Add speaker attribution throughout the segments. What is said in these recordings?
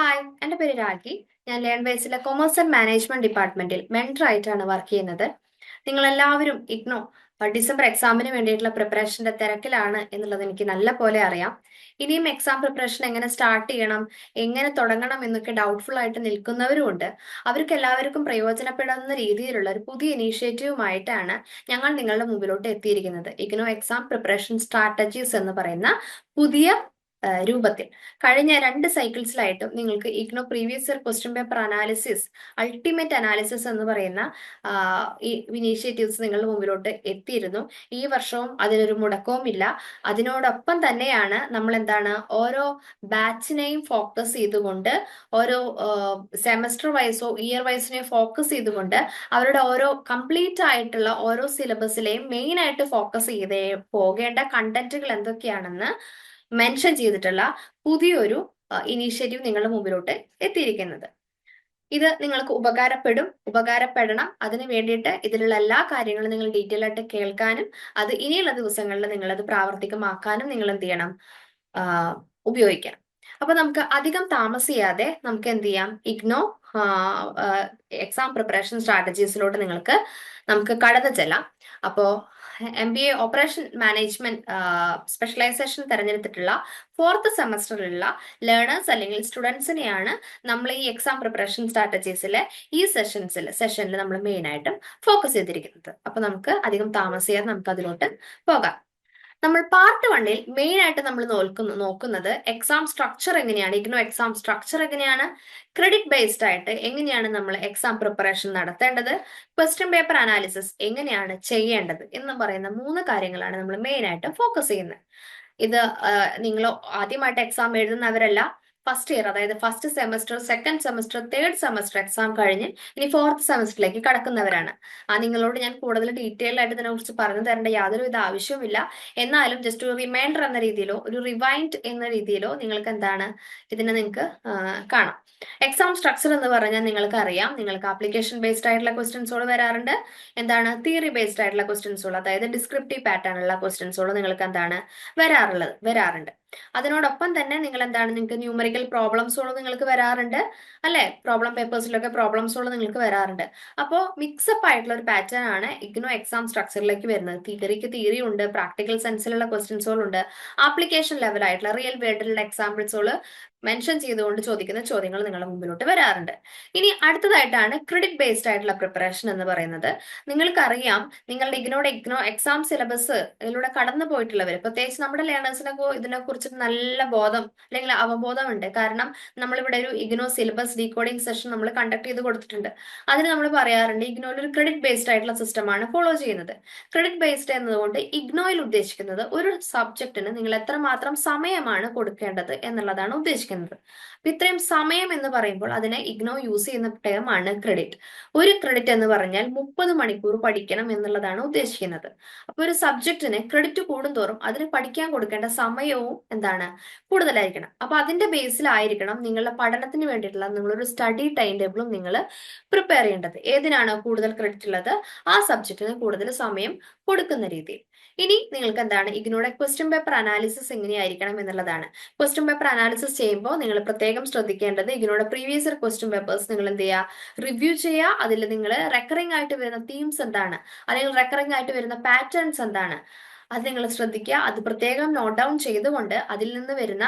Speaker 1: Hi എന്റെ പേര് രാഖി ഞാൻ ലേൺ ബേസിലെ കൊമേഴ്സ് ആൻഡ് മാനേജ്മെന്റ് ഡിപ്പാർട്ട്മെന്റിൽ മെന്റർ ആയിട്ടാണ് വർക്ക് ചെയ്യുന്നത്. നിങ്ങൾ എല്ലാവരും ഇഗ്നോ ഡിസംബർ എക്സാമിന് വേണ്ടിയിട്ടുള്ള പ്രിപ്പറേഷന്റെ തിരക്കിലാണ് എന്നുള്ളത് എനിക്ക് നല്ല പോലെ അറിയാം. ഇനിയും എക്സാം പ്രിപ്പറേഷൻ എങ്ങനെ സ്റ്റാർട്ട് ചെയ്യണം എങ്ങനെ തുടങ്ങണം എന്നൊക്കെ ഡൗട്ട്ഫുൾ ആയിട്ട് നിൽക്കുന്നവരുമുണ്ട് അവർക്ക് എല്ലാവർക്കും പ്രയോജനപ്പെടുന്ന രീതിയിലുള്ള ഒരു പുതിയ ഇനീഷ്യേറ്റീവുമായിട്ടാണ് ഞങ്ങൾ നിങ്ങളുടെ മുമ്പിലോട്ട് എത്തിയിരിക്കുന്നത്. ഇഗ്നോ എക്സാം പ്രിപ്പറേഷൻ സ്ട്രാറ്റജീസ് എന്ന് പറയുന്ന പുതിയ രൂപത്തിൽ. കഴിഞ്ഞ രണ്ട് സൈക്കിൾസിലായിട്ടും നിങ്ങൾക്ക് IGNOU previous year question paper analysis ultimate analysis എന്ന് പറയുന്ന ഈ ഇനീഷ്യേറ്റീവ്സ് നിങ്ങളുടെ മുമ്പിലോട്ട് എത്തിയിരുന്നു. ഈ വർഷവും അതിനൊരു മുടക്കവും ഇല്ല അതിനോടൊപ്പം തന്നെയാണ് നമ്മൾ എന്താണ് ഓരോ ബാച്ചിനെയും ഫോക്കസ് ചെയ്തുകൊണ്ട് ഓരോ സെമസ്റ്റർ വൈസോ ഇയർ വൈസിനെയും ഫോക്കസ് ചെയ്തുകൊണ്ട് അവരുടെ ഓരോ കംപ്ലീറ്റ് ആയിട്ടുള്ള ഓരോ സിലബസിലെയും മെയിൻ ആയിട്ട് ഫോക്കസ് ചെയ്തേ പോകേണ്ട കണ്ടന്റുകൾ എന്തൊക്കെയാണെന്ന് മെൻഷൻ ചെയ്തിട്ടുള്ള പുതിയൊരു ഇനീഷ്യേറ്റീവ് നിങ്ങളുടെ മുമ്പിലോട്ട് എത്തിയിരിക്കുന്നത്. ഇത് നിങ്ങൾക്ക് ഉപകാരപ്പെടും. ഉപകാരപ്പെടണം. അതിന് വേണ്ടിയിട്ട് ഇതിലുള്ള എല്ലാ കാര്യങ്ങളും നിങ്ങൾ ഡീറ്റെയിൽ ആയിട്ട് കേൾക്കാനും അത് ഇനിയുള്ള ദിവസങ്ങളിൽ നിങ്ങൾ അത് പ്രാവർത്തികമാക്കാനും നിങ്ങൾ എന്ത് ചെയ്യണം ഉപയോഗിക്കണം അപ്പൊ നമുക്ക് അധികം താമസിയാതെ നമുക്ക് എന്ത് ചെയ്യാം? ഇഗ്നോ എക്സാം പ്രിപ്പറേഷൻ സ്ട്രാറ്റജീസിലോട്ട് നിങ്ങൾക്ക് നമുക്ക് കടന്നു ചെല്ലാം. അപ്പോ M B A operation management specialization തിരഞ്ഞെടുത്തിട്ടുള്ള fourth സെമസ്റ്ററിലുള്ള ലേണേഴ്സ് അല്ലെങ്കിൽ സ്റ്റുഡൻസിനെയാണ് നമ്മൾ ഈ എക്സാം പ്രിപ്പറേഷൻ സ്ട്രാറ്റജീസിലെ ഈ സെഷൻസിൽ സെഷനിൽ നമ്മൾ മെയിൻ ആയിട്ടും ഫോക്കസ് ചെയ്തിരിക്കുന്നത്. അപ്പൊ നമുക്ക് അധികം താമസിയാതെ നമുക്ക് അതിലോട്ട് പോകാം. നമ്മൾ പാർട്ട് വണ്ണിൽ മെയിൻ ആയിട്ട് നമ്മൾ നോക്കുന്നു നോക്കുന്നത് എക്സാം സ്ട്രക്ചർ എങ്ങനെയാണ്? ഇഗ്നോ എക്സാം സ്ട്രക്ചർ എങ്ങനെയാണ്? ക്രെഡിറ്റ് ബേസ്ഡ് ആയിട്ട് എങ്ങനെയാണ് നമ്മൾ എക്സാം പ്രിപ്പറേഷൻ നടത്തേണ്ടത്? ക്വസ്റ്റ്യൻ പേപ്പർ അനാലിസിസ് എങ്ങനെയാണ് ചെയ്യേണ്ടത്? എന്ന് പറയുന്ന മൂന്ന് കാര്യങ്ങളാണ് നമ്മൾ മെയിൻ ആയിട്ട് ഫോക്കസ് ചെയ്യുന്നത്. ഇത് നിങ്ങൾ ആദ്യമായിട്ട് എക്സാം എഴുതുന്നവരല്ല ഫസ്റ്റ് ഇയർ അതായത് first semester second semester third semester exam കഴിഞ്ഞ് ഇനി ഫോർത്ത് സെമസ്റ്ററിലേക്ക് കടക്കുന്നവരാണ്. ആ നിങ്ങളോട് ഞാൻ കൂടുതൽ ഡീറ്റെയിൽ ആയിട്ട് ഇതിനെക്കുറിച്ച് പറഞ്ഞു തരേണ്ട യാതൊരുവിധ ആവശ്യവുമില്ല. എന്നാലും ജസ്റ്റ് ഒരു റിമൈൻഡർ എന്ന രീതിയിലോ ഒരു റിവൈൻഡ് എന്ന രീതിയിലോ നിങ്ങൾക്ക് എന്താണ് ഇതിനെ നിങ്ങൾക്ക് കാണാം. എക്സാം സ്ട്രക്ചർ എന്ന് പറഞ്ഞാൽ നിങ്ങൾക്ക് അറിയാം. നിങ്ങൾക്ക് ആപ്ലിക്കേഷൻ ബേസ്ഡ് ആയിട്ടുള്ള ക്വസ്റ്റ്യൻസുകൾ വരാറുണ്ട്. എന്താണ്? തിയറി ബേസ്ഡ് ആയിട്ടുള്ള ക്വസ്റ്റ്യൻസുകൾ അതായത് ഡിസ്ക്രിപ്റ്റീവ് പാറ്റേൺ ഉള്ള ക്വസ്റ്റ്യൻസുകൾ നിങ്ങൾക്ക് എന്താണ് വരാറുള്ളത് വരാറുണ്ട്. അതിനോടൊപ്പം തന്നെ നിങ്ങൾ എന്താണ് നിങ്ങൾക്ക് ന്യൂമറിക്കൽ പ്രോബ്ലംസുകൾ നിങ്ങൾക്ക് വരാറുണ്ട് അല്ലെ? പ്രോബ്ലം പേപ്പേഴ്സിലൊക്കെ പ്രോബ്ലംസുകൾ നിങ്ങൾക്ക് വരാറുണ്ട്. അപ്പോൾ മിക്സപ്പ് ആയിട്ടുള്ള ഒരു പാറ്റേൺ ആണ് ഇഗ്നോ എക്സാം സ്ട്രക്ചറിലേക്ക് വരുന്നത്. തിയറിക്ക് തിയറി ഉണ്ട് പ്രാക്ടിക്കൽ സെൻസിലുള്ള ക്വസ്റ്റ്യൻസുകൾ ഉണ്ട് ആപ്ലിക്കേഷൻ ലെവലായിട്ടുള്ള റിയൽ വേൾഡിലുള്ള എക്സാമ്പിൾസുകൾ മെൻഷൻ ചെയ്തുകൊണ്ട് ചോദിക്കുന്ന ചോദ്യങ്ങൾ നിങ്ങളുടെ മുമ്പിലോട്ട് വരാറുണ്ട്. ഇനി അടുത്തതായിട്ടാണ് ക്രെഡിറ്റ് ബേസ്ഡ് ആയിട്ടുള്ള പ്രിപ്പറേഷൻ എന്ന് പറയുന്നത്. നിങ്ങൾക്കറിയാം നിങ്ങളുടെ ഇഗ്നോ ഇഗ്നോ എക്സാം സിലബസ് ഇതിലൂടെ കടന്നു പോയിട്ടുള്ളവർ പ്രത്യേകിച്ച് നമ്മുടെ ലേണേഴ്സിനെ ഇതിനെ കുറിച്ച് നല്ല ബോധം അല്ലെങ്കിൽ അവബോധമുണ്ട്. കാരണം നമ്മളിവിടെ ഒരു ഇഗ്നോ സിലബസ് ഡീകോഡിംഗ് സെഷൻ നമ്മൾ കണ്ടക്ട് ചെയ്ത് കൊടുത്തിട്ടുണ്ട്. അതിന് നമ്മൾ പറയാറുണ്ട് ഇഗ്നോയിൽ ഒരു ക്രെഡിറ്റ് ബേസ്ഡ് ആയിട്ടുള്ള സിസ്റ്റമാണ് ഫോളോ ചെയ്യുന്നത്. ക്രെഡിറ്റ് ബേസ്ഡ് എന്നതുകൊണ്ട് ഇഗ്നോയിൽ ഉദ്ദേശിക്കുന്നത് ഒരു സബ്ജക്റ്റിന് നിങ്ങൾ എത്രമാത്രം സമയമാണ് കൊടുക്കേണ്ടത് എന്നുള്ളതാണ് ഉദ്ദേശിക്കുന്നത്. ഉദ്ദേശിക്കുന്നത്. അപ്പൊ ഇത്രയും സമയം എന്ന് പറയുമ്പോൾ അതിനെ ഇഗ്നോ യൂസ് ചെയ്യുന്ന ടേം ആണ് ക്രെഡിറ്റ് ഒരു ക്രെഡിറ്റ് എന്ന് പറഞ്ഞാൽ മുപ്പത് മണിക്കൂർ പഠിക്കണം എന്നുള്ളതാണ് ഉദ്ദേശിക്കുന്നത്. അപ്പൊ ഒരു സബ്ജക്റ്റിന് ക്രെഡിറ്റ് കൂടുന്തോറും അതിന് പഠിക്കാൻ കൊടുക്കേണ്ട സമയവും എന്താണ്? കൂടുതലായിരിക്കണം. അപ്പൊ അതിന്റെ ബേസിലായിരിക്കണം നിങ്ങളുടെ പഠനത്തിന് വേണ്ടിയിട്ടുള്ള നിങ്ങളൊരു സ്റ്റഡി ടൈം ടേബിളും നിങ്ങൾ പ്രിപ്പയർ ചെയ്യേണ്ടത്. ഏതിനാണ് കൂടുതൽ ക്രെഡിറ്റ് ഉള്ളത്? ആ സബ്ജക്റ്റിന് കൂടുതൽ സമയം കൊടുക്കുന്ന രീതിയിൽ. ഇനി നിങ്ങൾക്ക് എന്താണ് ഇതിനോടെ ക്വസ്റ്റ്യൻ പേപ്പർ അനാലിസിസ് എങ്ങനെയായിരിക്കണം എന്നുള്ളതാണ്. ക്വസ്റ്റ്യൻ പേപ്പർ അനാലിസിസ് ചെയ്യുമ്പോൾ നിങ്ങൾ പ്രത്യേകം ശ്രദ്ധിക്കേണ്ടത് ഇതിനോട് പ്രീവിയസ് ഇയർ ക്വസ്റ്റ്യൻ പേപ്പേഴ്സ് നിങ്ങൾ എന്ത് ചെയ്യുക? റിവ്യൂ ചെയ്യുക. അതിൽ നിങ്ങൾ റെക്കറിംഗ് ആയിട്ട് വരുന്ന തീംസ് എന്താണ്? അല്ലെങ്കിൽ റെക്കറിംഗ് ആയിട്ട് വരുന്ന പാറ്റേൺസ് എന്താണ്? അത് നിങ്ങൾ ശ്രദ്ധിക്കുക. അത് പ്രത്യേകം നോട്ട് ഡൗൺ ചെയ്തുകൊണ്ട് അതിൽ നിന്ന് വരുന്ന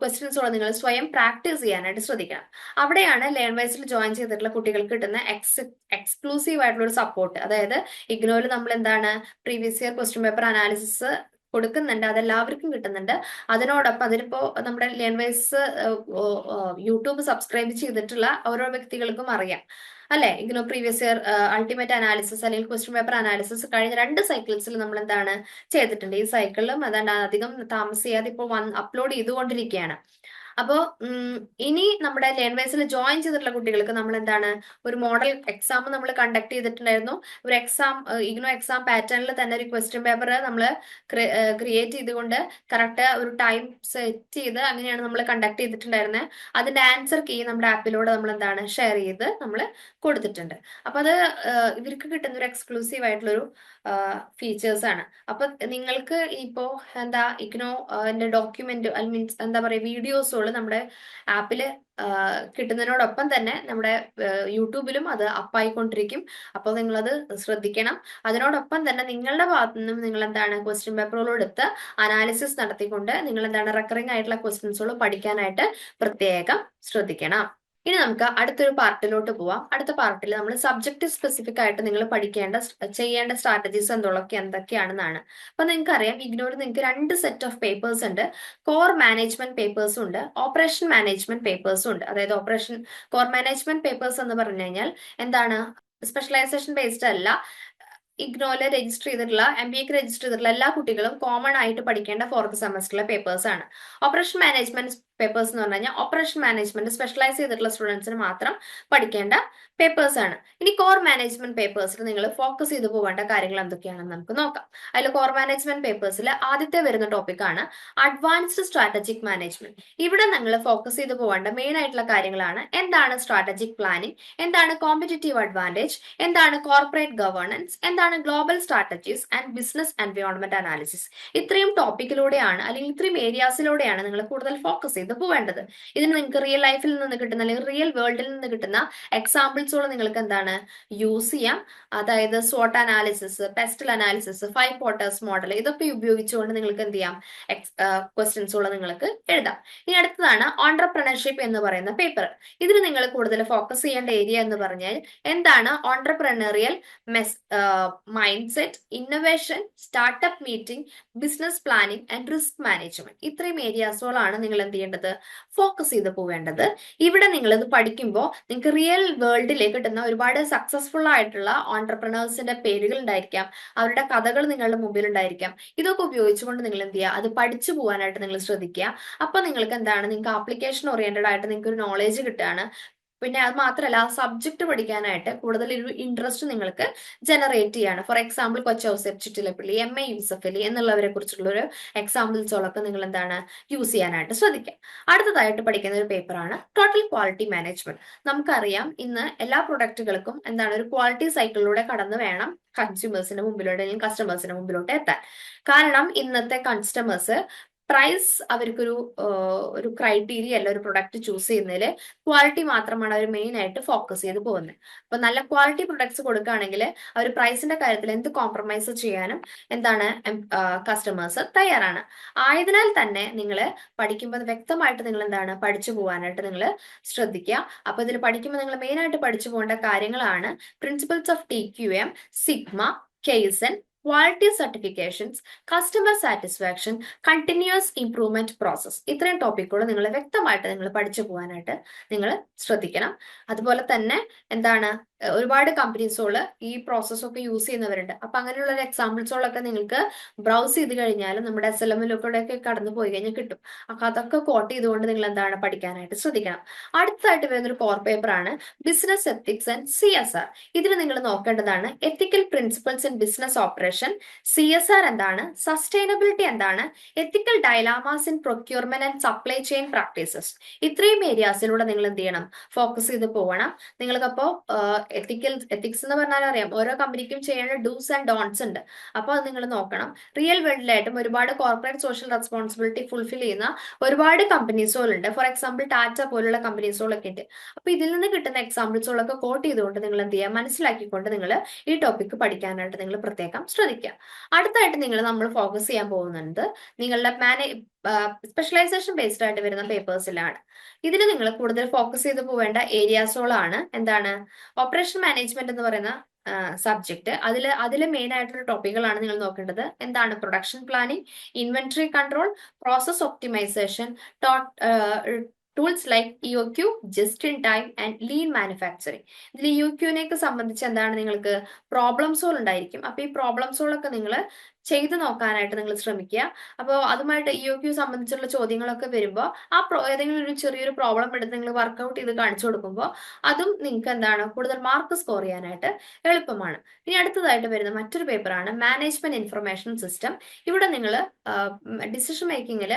Speaker 1: ക്വസ്റ്റ്യൻസോടെ നിങ്ങൾ സ്വയം പ്രാക്ടീസ് ചെയ്യാനായിട്ട് ശ്രദ്ധിക്കണം. അവിടെയാണ് ലേൺ വൈസിൽ ജോയിൻ ചെയ്തിട്ടുള്ള കുട്ടികൾക്ക് കിട്ടുന്ന എക്സ് എക്സ്ക്ലൂസീവ് ആയിട്ടുള്ള ഒരു സപ്പോർട്ട് അതായത് ഇഗ്നോയിൽ നമ്മൾ എന്താണ് previous year question paper analysis കൊടുക്കുന്നുണ്ട് അതെല്ലാവർക്കും കിട്ടുന്നുണ്ട്. അതിനോടൊപ്പം അതിനിപ്പോ നമ്മുടെ ലേൺ വൈസ് യൂട്യൂബ് സബ്സ്ക്രൈബ് ചെയ്തിട്ടുള്ള ഓരോ വ്യക്തികൾക്കും അറിയാം. അല്ലെ? ഇങ്ങനെ പ്രീവിയസ് ഇയർ അൾട്ടിമേറ്റ് അനാലിസിസ് അല്ലെങ്കിൽ ക്വസ്റ്റ്യൻ പേപ്പർ അനാലിസിസ് കഴിഞ്ഞ രണ്ട് സൈക്കിൾസിൽ നമ്മൾ എന്താണ് ചെയ്തിട്ടുണ്ട്. ഈ സൈക്കിളിലും അതാണ്ട് അധികം താമസിയാതെ ഇപ്പോൾ വൺ അപ്ലോഡ് ചെയ്തുകൊണ്ടിരിക്കുകയാണ്. അപ്പോൾ ഇനി നമ്മുടെ ലേൺ വൈസിൽ ജോയിൻ ചെയ്തിട്ടുള്ള കുട്ടികൾക്ക് നമ്മൾ എന്താണ് ഒരു മോഡൽ എക്സാം നമ്മൾ കണ്ടക്ട് ചെയ്തിട്ടുണ്ടായിരുന്നു. ഒരു എക്സാം ഇഗ്നോ എക്സാം പാറ്റേണിൽ തന്നെ ഒരു ക്വസ്റ്റ്യൻ പേപ്പർ നമ്മൾ ക്രിയേറ്റ് ചെയ്തുകൊണ്ട് കറക്റ്റ് ഒരു ടൈം സെറ്റ് ചെയ്ത് അങ്ങനെയാണ് നമ്മൾ കണ്ടക്ട് ചെയ്തിട്ടുണ്ടായിരുന്നത് അതിന്റെ ആൻസർ കീ നമ്മുടെ ആപ്പിലൂടെ നമ്മൾ എന്താണ് ഷെയർ ചെയ്ത് നമ്മൾ കൊടുത്തിട്ടുണ്ട്. അപ്പൊ അത് ഇവർക്ക് കിട്ടുന്ന ഒരു എക്സ്ക്ലൂസീവ് ആയിട്ടുള്ളൊരു ഫീച്ചേഴ്സ് ആണ്. അപ്പൊ നിങ്ങൾക്ക് ഇപ്പോ എന്താ ഇഗ്നോ ഡോക്യുമെന്റ് മീൻസ് എന്താ പറയുക വീഡിയോസുകൾ നമ്മുടെ ആപ്പിൽ കിട്ടുന്നതിനോടൊപ്പം തന്നെ നമ്മുടെ യൂട്യൂബിലും അത് അപ്പായിക്കൊണ്ടിരിക്കും അപ്പോൾ നിങ്ങളത് ശ്രദ്ധിക്കണം. അതിനോടൊപ്പം തന്നെ നിങ്ങളുടെ ഭാഗത്തു നിന്നും നിങ്ങൾ എന്താണ് ക്വസ്റ്റ്യൻ പേപ്പറുകൾ എടുത്ത് അനാലിസിസ് നടത്തിക്കൊണ്ട് നിങ്ങൾ എന്താണ് റെക്കറിംഗ് ആയിട്ടുള്ള ക്വസ്റ്റ്യൻസുകൾ പഠിക്കാനായിട്ട് പ്രത്യേകം ശ്രദ്ധിക്കണം. ഇനി നമുക്ക് അടുത്തൊരു പാർട്ടിലോട്ട് പോവാം. അടുത്ത പാർട്ടിൽ നമ്മൾ സബ്ജക്റ്റ് സ്പെസിഫിക് ആയിട്ട് നിങ്ങൾ പഠിക്കേണ്ട ചെയ്യേണ്ട സ്ട്രാറ്റജീസ് എന്തൊക്കെ എന്തൊക്കെയാണെന്നാണ്. അപ്പൊ നിങ്ങൾക്ക് അറിയാം ഇഗ്നോർ നിങ്ങൾക്ക് രണ്ട് സെറ്റ് ഓഫ് പേപ്പേഴ്സ് ഉണ്ട്. കോർ മാനേജ്മെന്റ് പേപ്പേഴ്സും ഉണ്ട്. ഓപ്പറേഷൻ മാനേജ്മെന്റ് പേപ്പേഴ്സും ഉണ്ട്. അതായത് ഓപ്പറേഷൻ കോർ മാനേജ്മെന്റ് പേപ്പേഴ്സ് എന്ന് പറഞ്ഞു കഴിഞ്ഞാൽ എന്താണ്? സ്പെഷ്യലൈസേഷൻ ബേസ്ഡ് അല്ല. ഇഗ്നോയിൽ രജിസ്റ്റർ ചെയ്തിട്ടുള്ള എം ബി എക്ക് രജിസ്റ്റർ ചെയ്തിട്ടുള്ള എല്ലാ കുട്ടികളും കോമൺ ആയിട്ട് പഠിക്കേണ്ട ഫോർത്ത് സെമസ്റ്ററിലെ പേപ്പേഴ്സ് ആണ്. ഓപ്പറേഷൻ മാനേജ്മെന്റ് പേപ്പേഴ്സ് എന്ന് പറഞ്ഞു കഴിഞ്ഞാൽ ഓപ്പറേഷൻ മാനേജ്മെന്റ് സ്പെഷ്യലൈസ് ചെയ്തിട്ടുള്ള സ്റ്റുഡൻസിന് മാത്രം പഠിക്കേണ്ട പേപ്പേഴ്സ് ആണ്. ഇനി കോർ മാനേജ്മെന്റ് പേപ്പേഴ്സിൽ നിങ്ങൾ ഫോക്കസ് ചെയ്തു പോകേണ്ട കാര്യങ്ങൾ എന്തൊക്കെയാണെന്ന് നമുക്ക് നോക്കാം. അതിൽ കോർ മാനേജ്മെന്റ് പേപ്പേഴ്സിൽ ആദ്യത്തെ വരുന്ന ടോപ്പിക്കാണ് അഡ്വാൻസ്ഡ് സ്ട്രാറ്റജിക് മാനേജ്മെന്റ് ഇവിടെ നിങ്ങൾ ഫോക്കസ് ചെയ്തു പോകേണ്ട മെയിൻ ആയിട്ടുള്ള കാര്യങ്ങളാണ് എന്താണ് സ്ട്രാറ്റജിക് പ്ലാനിംഗ് എന്താണ് കോമ്പറ്റേറ്റീവ് അഡ്വാന്റേജ് എന്താണ് കോർപ്പറേറ്റ് ഗവേണൻസ് എന്താണ് global strategies and business environment analysis ഇത്രയും ടോപ്പിക്കിലൂടെയാണ് അല്ലെങ്കിൽ ഇത്രയും ഏരിയാസിലൂടെയാണ് നിങ്ങൾ കൂടുതൽ ഫോക്കസ് ചെയ്ത് പോവേണ്ടത് ഇതിന് നിങ്ങൾക്ക് റിയൽ ലൈഫിൽ നിന്ന് കിട്ടുന്ന അല്ലെങ്കിൽ റിയൽ വേൾഡിൽ നിന്ന് കിട്ടുന്ന എക്സാമ്പിൾസുകൾ നിങ്ങൾക്ക് എന്താണ്? യൂസ് ചെയ്യാം. അതായത് saute analysis PESTEL analysis five Porter's model ഇതൊക്കെ ഉപയോഗിച്ചുകൊണ്ട് നിങ്ങൾക്ക് എന്ത് ചെയ്യാം? ക്വസ്റ്റ്യൻസുകൾ നിങ്ങൾക്ക് എഴുതാം. ഇനി അടുത്തതാണ് ഓൺടർപ്രണർഷിപ്പ് എന്ന് പറയുന്ന പേപ്പർ ഇതിൽ നിങ്ങൾ കൂടുതൽ ഫോക്കസ് ചെയ്യേണ്ട ഏരിയ എന്ന് പറഞ്ഞാൽ എന്താണ്? Entrepreneurial mess mindset innovation startup meeting business planning and risk management ഇത്രയും ഏരിയാസുകളാണ് നിങ്ങൾ എന്ത് ചെയ്യേണ്ടത്? ഫോക്കസ് ചെയ്ത് പോവേണ്ടത് ഇവിടെ നിങ്ങൾ ഇത് പഠിക്കുമ്പോൾ നിങ്ങൾക്ക് റിയൽ വേൾഡിലേക്ക് കിട്ടുന്ന ഒരുപാട് സക്സസ്ഫുൾ ആയിട്ടുള്ള ഓണ്ടർപ്രണേഴ്സിന്റെ പേരുകൾ ഉണ്ടായിരിക്കാം അവരുടെ കഥകൾ നിങ്ങളുടെ മുമ്പിൽ ഉണ്ടായിരിക്കാം ഇതൊക്കെ ഉപയോഗിച്ചുകൊണ്ട് നിങ്ങൾ എന്ത് ചെയ്യുക? അത് പഠിച്ചു പോകാനായിട്ട് നിങ്ങൾ ശ്രദ്ധിക്കുക. അപ്പൊ നിങ്ങൾക്ക് എന്താണ്? നിങ്ങൾക്ക് ആപ്ലിക്കേഷൻ ഓറിയന്റഡ് ആയിട്ട് നിങ്ങൾക്ക് ഒരു നോളേജ് കിട്ടുകയാണ്. പിന്നെ അത് മാത്രമല്ല സബ്ജക്ട് പഠിക്കാനായിട്ട് കൂടുതൽ ഒരു ഇൻട്രസ്റ്റ് നിങ്ങൾക്ക് ജനറേറ്റ് ചെയ്യാണ്. For example Kochouseph Chittilappilly M A Yusuff Ali എന്നുള്ളവരെ കുറിച്ചുള്ള ഒരു എക്സാമ്പിൾസോളൊക്കെ നിങ്ങൾ എന്താണ് യൂസ് ചെയ്യാനായിട്ട് ശ്രദ്ധിക്കാം. അടുത്തതായിട്ട് പഠിക്കുന്ന ഒരു പേപ്പറാണ് ടോട്ടൽ ക്വാളിറ്റി മാനേജ്മെന്റ് നമുക്കറിയാം ഇന്ന് എല്ലാ പ്രൊഡക്റ്റുകൾക്കും എന്താണ് ഒരു ക്വാളിറ്റി സൈക്കിളിലൂടെ കടന്നു വേണം കൺസ്യൂമേഴ്സിന്റെ മുമ്പിലോട്ട് അല്ലെങ്കിൽ കസ്റ്റമേഴ്സിന്റെ മുമ്പിലോട്ട് എത്താൻ. കാരണം ഇന്നത്തെ കസ്റ്റമേഴ്സ് പ്രൈസ് അവർക്കൊരു ഒരു ക്രൈറ്റീരിയ അല്ല ഒരു പ്രൊഡക്റ്റ് ചൂസ് ചെയ്യുന്നതിൽ ക്വാളിറ്റി മാത്രമാണ് അവർ മെയിൻ ആയിട്ട് ഫോക്കസ് ചെയ്ത് പോകുന്നത് അപ്പൊ നല്ല ക്വാളിറ്റി പ്രൊഡക്ട്സ് കൊടുക്കുകയാണെങ്കിൽ അവർ പ്രൈസിന്റെ കാര്യത്തിൽ എന്ത് കോംപ്രമൈസ് ചെയ്യാനും എന്താണ് കസ്റ്റമേഴ്സ് തയ്യാറാണ്. ആയതിനാൽ തന്നെ നിങ്ങൾ പഠിക്കുമ്പോൾ വ്യക്തമായിട്ട് നിങ്ങൾ എന്താണ് പഠിച്ചു പോകാനായിട്ട് നിങ്ങൾ ശ്രദ്ധിക്കുക അപ്പൊ ഇതിൽ പഠിക്കുമ്പോൾ നിങ്ങൾ മെയിൻ ആയിട്ട് പഠിച്ചു പോകേണ്ട കാര്യങ്ങളാണ് principles of T Q M sigma kaizen quality certifications customer satisfaction continuous improvement process ഇത്രയും ടോപ്പിക്കുകൾ നിങ്ങൾ വ്യക്തമായിട്ട് നിങ്ങൾ പഠിച്ചു പോകാനായിട്ട് നിങ്ങൾ ശ്രദ്ധിക്കണം. അതുപോലെ തന്നെ എന്താണ് ഒരുപാട് കമ്പനീസുകൾ ഈ പ്രോസസ്സൊക്കെ യൂസ് ചെയ്യുന്നവരുണ്ട്. അപ്പൊ അങ്ങനെയുള്ള എക്സാമ്പിൾസുകളൊക്കെ നിങ്ങൾക്ക് ബ്രൗസ് ചെയ്ത് കഴിഞ്ഞാൽ നമ്മുടെ എസ് എൽ എമ്മിലൊക്കെ കടന്നു പോയി കഴിഞ്ഞാൽ കിട്ടും. അപ്പൊ അതൊക്കെ കോട്ട് ചെയ്തുകൊണ്ട് നിങ്ങൾ എന്താണ് പഠിക്കാനായിട്ട് ശ്രദ്ധിക്കണം. അടുത്തതായിട്ട് വരുന്ന ഒരു കോർ പേപ്പർ ആണ് business ethics and C S R ഇതിൽ നിങ്ങൾ നോക്കേണ്ടതാണ് ethical principles in business operation C S R എന്താണ് സസ്റ്റൈനബിലിറ്റി എന്താണ് ethical dilemmas in procurement and supply chain practices ഇത്രയും ഏരിയാസിലൂടെ നിങ്ങൾ എന്ത് ചെയ്യണം ഫോക്കസ് ചെയ്ത് പോകണം നിങ്ങൾക്കപ്പോ എത്തിക്കൽ എത്തിക്സ് എന്ന് പറഞ്ഞാൽ അറിയാം. ഓരോ കമ്പനിക്കും ചെയ്യേണ്ട ഡൂസ് ആൻഡ് ഡോൺസ് ഉണ്ട്. അപ്പോൾ അത് നിങ്ങൾ നോക്കണം. റിയൽ വേൾഡിലായിട്ടും ഒരുപാട് കോർപ്പറേറ്റ് സോഷ്യൽ റെസ്പോൺസിബിലിറ്റി ഫുൾഫിൽ ചെയ്യുന്ന ഒരുപാട് കമ്പനീസുകളുണ്ട് ഫോർ എക്സാമ്പിൾ ടാറ്റ പോലുള്ള കമ്പനീസുകളൊക്കെ ഉണ്ട് അപ്പൊ ഇതിൽ നിന്ന് കിട്ടുന്ന എക്സാമ്പിൾസുകളൊക്കെ കോട്ട് ചെയ്തുകൊണ്ട് നിങ്ങൾ എന്ത് ചെയ്യുക? മനസ്സിലാക്കിക്കൊണ്ട് നിങ്ങൾ ഈ ടോപ്പിക്ക് പഠിക്കാനായിട്ട് നിങ്ങൾ പ്രത്യേകം ശ്രദ്ധിക്കുക. അടുത്തായിട്ട് നിങ്ങൾ നമ്മൾ ഫോക്കസ് ചെയ്യാൻ പോകുന്നുണ്ട് നിങ്ങളുടെ മാനേ സ്പെഷ്യലൈസേഷൻ ബേസ്ഡ് ആയിട്ട് വരുന്ന പേപ്പേഴ്സിലാണ് ഇതിൽ നിങ്ങൾ കൂടുതൽ ഫോക്കസ് ചെയ്ത് പോവേണ്ട ഏരിയാസുകളാണ് എന്താണ്? ഓപ്പറേഷൻ മാനേജ്മെന്റ് എന്ന് പറയുന്ന സബ്ജക്ട് അതിൽ അതിൽ മെയിൻ ആയിട്ടുള്ള ടോപ്പിക്കുകളാണ് നിങ്ങൾ നോക്കേണ്ടത്. എന്താണ്? Production planning inventory control process optimization tools like E O Q just in time and lean manufacturing ഇതിൽ ഇഒ ക്യൂനെയൊക്കെ സംബന്ധിച്ച് എന്താണ് നിങ്ങൾക്ക്? പ്രോബ്ലംസുകൾ ഉണ്ടായിരിക്കും. അപ്പൊ ഈ പ്രോബ്ലംസുകളൊക്കെ നിങ്ങൾ ചെയ്തു നോക്കാനായിട്ട് നിങ്ങൾ ശ്രമിക്കുക. അപ്പോൾ അതുമായിട്ട് ഇ ഒ ക്യു സംബന്ധിച്ചുള്ള ചോദ്യങ്ങളൊക്കെ വരുമ്പോൾ ആ ഏതെങ്കിലും ഒരു ചെറിയൊരു പ്രോബ്ലം എടുത്ത് നിങ്ങൾ വർക്ക്ഔട്ട് ചെയ്ത് കാണിച്ചു കൊടുക്കുമ്പോൾ അതും നിങ്ങൾക്ക് എന്താണ് കൂടുതൽ മാർക്ക് സ്കോർ ചെയ്യാനായിട്ട് എളുപ്പമാണ്. ഇനി അടുത്തതായിട്ട് വരുന്ന മറ്റൊരു പേപ്പറാണ് മാനേജ്മെന്റ് ഇൻഫർമേഷൻ സിസ്റ്റം ഇവിടെ നിങ്ങൾ ഡിസിഷൻ മേക്കിങ്ങിൽ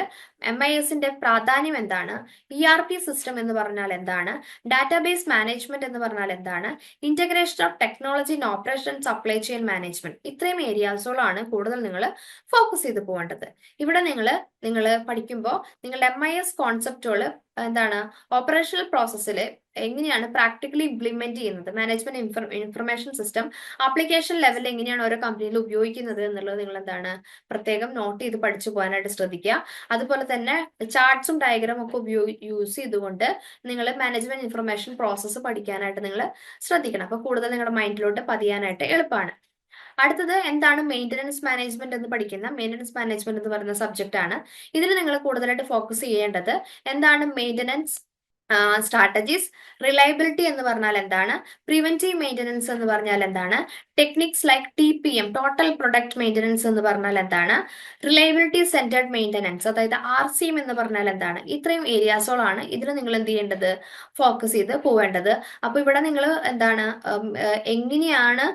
Speaker 1: എം ഐ എസിന്റെ പ്രാധാന്യം എന്താണ്? ഇ ആർ പി സിസ്റ്റം എന്ന് പറഞ്ഞാൽ എന്താണ്? ഡാറ്റാബേസ് മാനേജ്മെന്റ് എന്ന് പറഞ്ഞാൽ എന്താണ്? Integration of technology in operation supply chain management ഇത്രയും ഏരിയാസുകളാണ് കൂടുതൽ നിങ്ങൾ ഫോക്കസ് ചെയ്ത് പോകേണ്ടത് ഇവിടെ നിങ്ങൾ നിങ്ങൾ പഠിക്കുമ്പോൾ നിങ്ങളുടെ എം ഐ എസ് കോൺസെപ്റ്റുകൾ എന്താണ് ഓപ്പറേഷണൽ പ്രോസസ്സിൽ എങ്ങനെയാണ് പ്രാക്ടിക്കലി ഇംപ്ലിമെന്റ് ചെയ്യുന്നത്? മാനേജ്മെന്റ് ഇൻഫർമേഷൻ സിസ്റ്റം ആപ്ലിക്കേഷൻ ലെവലിൽ എങ്ങനെയാണ് ഓരോ കമ്പനിയിൽ ഉപയോഗിക്കുന്നത് എന്നുള്ളത് നിങ്ങൾ എന്താണ് പ്രത്യേകം നോട്ട് ചെയ്ത് പഠിച്ചു പോകാനായിട്ട് ശ്രദ്ധിക്കുക. അതുപോലെ തന്നെ ചാർട്ട്സും ഡയഗ്രാമും ഒക്കെ ഉപയോഗി യൂസ് ചെയ്തുകൊണ്ട് നിങ്ങൾ മാനേജ്മെന്റ് ഇൻഫർമേഷൻ പ്രോസസ്സ് പഠിക്കാനായിട്ട് നിങ്ങൾ ശ്രദ്ധിക്കണം. അപ്പൊ കൂടുതൽ നിങ്ങളുടെ മൈൻഡിലോട്ട് പതിയാനായിട്ട് എളുപ്പമാണ് അടുത്തത് എന്താണ് മെയിന്റനൻസ് മാനേജ്മെന്റ് എന്ന് പഠിക്കുന്ന മെയിന്റനൻസ് മാനേജ്മെന്റ് എന്ന് പറയുന്ന സബ്ജക്റ്റ് ആണ്. ഇതിൽ നിങ്ങൾ കൂടുതലായിട്ട് ഫോക്കസ് ചെയ്യേണ്ടത് എന്താണ് മെയിന്റനൻസ് സ്ട്രാറ്റജീസ് റിലയബിലിറ്റി എന്ന് പറഞ്ഞാൽ എന്താണ് പ്രിവെന്റീവ് മെയിന്റനൻസ് എന്ന് പറഞ്ഞാൽ എന്താണ് techniques like T P M total product maintenance എന്ന് പറഞ്ഞാൽ എന്താണ് റിലയബിലിറ്റി സെന്റർഡ് മെയിന്റനൻസ് അതായത് ആർ സി എം എന്ന് പറഞ്ഞാൽ എന്താണ് ഇത്രയും ഏരിയാസോളാണ് ഇതിൽ നിങ്ങൾ എന്ത് ചെയ്യേണ്ടത് ഫോക്കസ് ചെയ്ത് പോവേണ്ടത്. അപ്പോൾ ഇവിടെ നിങ്ങൾ എന്താണ് എങ്ങനെയാണ്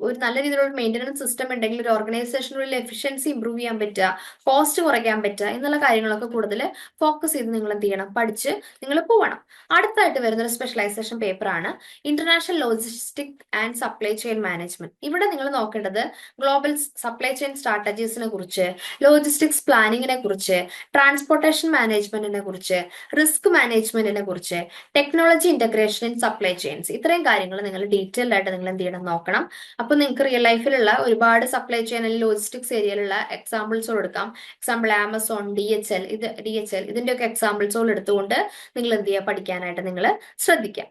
Speaker 1: ഒരു നല്ല രീതിയിലുള്ള മെയിന്റനൻസ് സിസ്റ്റം ഉണ്ടെങ്കിൽ ഒരു ഓർഗനൈസേഷനുള്ള എഫിഷ്യൻസി ഇമ്പ്രൂവ് ചെയ്യാൻ പറ്റുക കോസ്റ്റ് കുറയ്ക്കാൻ പറ്റുക എന്നുള്ള കാര്യങ്ങളൊക്കെ കൂടുതൽ ഫോക്കസ് ചെയ്ത് നിങ്ങൾ എന്ത് ചെയ്യണം? പഠിച്ച് നിങ്ങൾ പോകണം അടുത്തായിട്ട് വരുന്ന ഒരു സ്പെഷ്യലൈസേഷൻ പേപ്പറാണ് international logistic and supply chain management ഇവിടെ നിങ്ങൾ നോക്കേണ്ടത് ഗ്ലോബൽ സപ്ലൈ ചെയിൻ സ്ട്രാറ്റജീസിനെ കുറിച്ച് ലോജിസ്റ്റിക്സ് പ്ലാനിങ്ങിനെ കുറിച്ച് ട്രാൻസ്പോർട്ടേഷൻ മാനേജ്മെന്റിനെ കുറിച്ച് റിസ്ക് മാനേജ്മെന്റിനെ കുറിച്ച് technology integration in supply chains ഇത്രയും കാര്യങ്ങൾ നിങ്ങൾ ഡീറ്റെയിൽഡ് ആയിട്ട് നിങ്ങൾ എന്ത് ചെയ്യണം? നോക്കണം. നോക്കണം അപ്പൊ നിങ്ങൾക്ക് റിയൽ ലൈഫിലുള്ള ഒരുപാട് സപ്ലൈ ചെയിൻ അല്ലെങ്കിൽ ലോജിസ്റ്റിക്സ് ഏരിയയിലുള്ള എക്സാമ്പിൾസ് എടുക്കാം. Example Amazon D H L ഇത് ഡി എച്ച് എൽ ഇതിന്റെ ഒക്കെ എക്സാമ്പിൾസുകൾ എടുത്തുകൊണ്ട് നിങ്ങൾ എന്ത് ചെയ്യുക? പഠിക്കാനായിട്ട് നിങ്ങൾ ശ്രദ്ധിക്കുക.